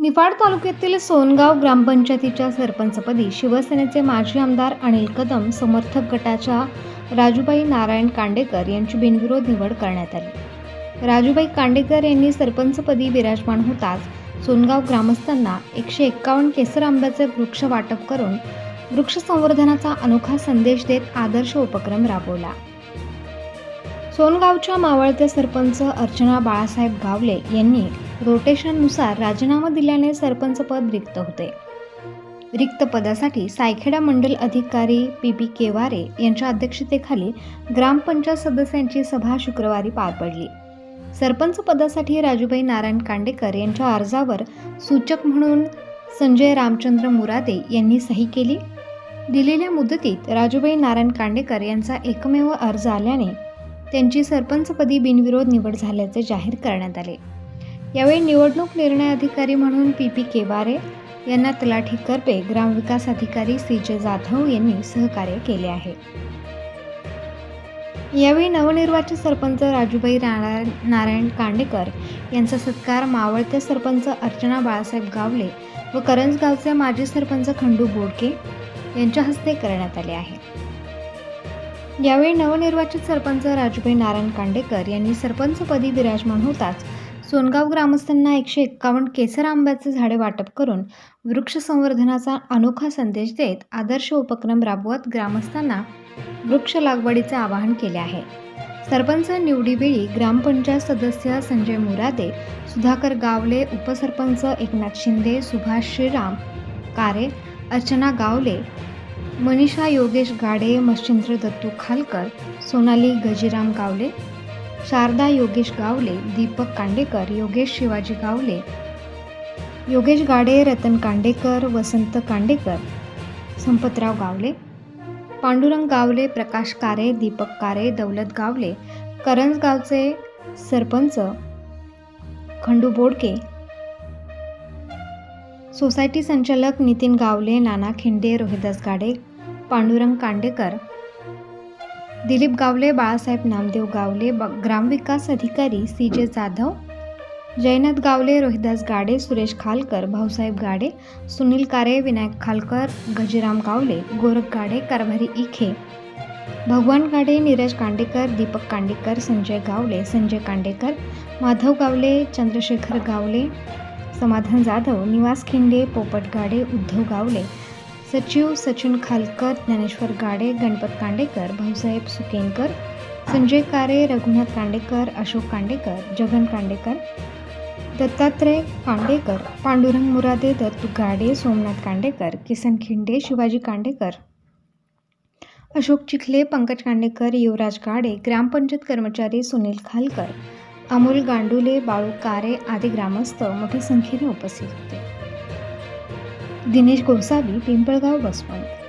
निफाड तालुक्यातील सोनगाव ग्रामपंचायतीच्या सरपंचपदी शिवसेनेचे माजी आमदार अनिल कदम समर्थक गटाच्या राजूबाई नारायण कांडेकर यांची बिनविरोध निवड करण्यात आली. राजूबाई कांडेकर यांनी सरपंचपदी विराजमान होताच सोनगाव ग्रामस्थांना एकशे एक्कावन्न केसर आंब्याचे वृक्ष वाटप करून वृक्ष संवर्धनाचा अनोखा संदेश देत आदर्श उपक्रम राबवला. सोनगावच्या मावळते सरपंच अर्चना बाळासाहेब गावले यांनी रोटेशननुसार राजीनामा दिल्याने सरपंच पद रिक्त होते. रिक्त पदासाठी सायखेडा मंडल अधिकारी पी पी केवारे यांच्या अध्यक्षतेखाली ग्रामपंचायत सदस्यांची सभा शुक्रवारी पार पडली. सरपंच पदासाठी राजूबाई नारायण कांडेकर यांच्या अर्जावर सूचक म्हणून संजय रामचंद्र मुरादे यांनी सही केली. दिलेल्या मुदतीत राजूबाई नारायण कांडेकर यांचा एकमेव अर्ज आल्याने त्यांची सरपंचपदी बिनविरोध निवड झाल्याचे जाहीर करण्यात आले. यावेळी निवडणूक निर्णय अधिकारी म्हणून पी पी केवारे यांना तलाठी करपे ग्रामविकास अधिकारी सी जे जाधव यांनी सहकार्य केले आहे. यावेळी नवनिर्वाचित सरपंच राजूबाई नारायण नारायण कांडेकर यांचा सत्कार मावळते सरपंच अर्चना बाळासाहेब गावले व करंजगावचे माजी सरपंच खंडू बोडके यांच्या हस्ते करण्यात आले आहे. यावेळी नवनिर्वाचित सरपंच राजूबाई नारायण कांडेकर यांनी सरपंचपदी विराजमान होताच सोनगाव ग्रामस्थांना एकशे एक्कावन्न केसर आंब्याचे झाडे वाटप करून वृक्ष संवर्धनाचा अनोखा संदेश देत आदर्श उपक्रम राबवत ग्रामस्थांना वृक्ष लागवडीचे आवाहन केले आहे. सरपंच निवडीवेळी ग्रामपंचायत सदस्य संजय मुरादे सुधाकर गावले उपसरपंच एकनाथ शिंदे सुभाष श्रीराम कारे अर्चना गावले मनीषा योगेश गाडे मच्छिंद्र दत्तू खालकर सोनाली गजिराम गावले शारदा योगेश गावले दीपक कांडेकर योगेश शिवाजी गावले योगेश गाडे रतन कांडेकर वसंत कांडेकर संपतराव गावले पांडुरंग गावले प्रकाश कारे दीपक कारे दौलत गावले करंजगावचे सरपंच खंडू बोडके सोसायटी संचालक नितीन गावले नाना खिंडे रोहिदास गाडे पांडुरंग कांडेकर दिलीप गावले बाळासाहेब नामदेव गावले ब- ग्रामविकास अधिकारी सी जे जाधव जयनाथ गावले रोहिदास गाडे सुरेश खालकर भाऊसाहेब गाडे सुनील कारे विनायक खालकर गजीराम गावले गोरख गाडे कारभारी इखे भगवान गाडे नीरज कांडेकर दीपक कांडेकर संजय गावले संजय कांडेकर माधव गावले चंद्रशेखर गावले समाधान जाधव निवास खिंडे पोपट गाडे उद्धव गावले सचिव सचिन खालकर ज्ञानेश्वर गाडे गणपत कांडेकर भाऊसाहेब सुकेनकर संजय कारे रघुनाथ कांडेकर अशोक कांडेकर जगन कांडेकर दत्तात्रय कांडेकर पांडुरंग मुरादे दत्त गाडे सोमनाथ कांडेकर किसन खिंडे शिवाजी कांडेकर अशोक चिखले पंकज कांडेकर युवराज गाडे ग्रामपंचायत कर्मचारी सुनील खालकर अमोल गांडुले बाळू कारे आदी ग्रामस्थ मोठ्या संख्येने उपस्थित होते. दिनेश गोसावी पिंपळगाव बसवंत.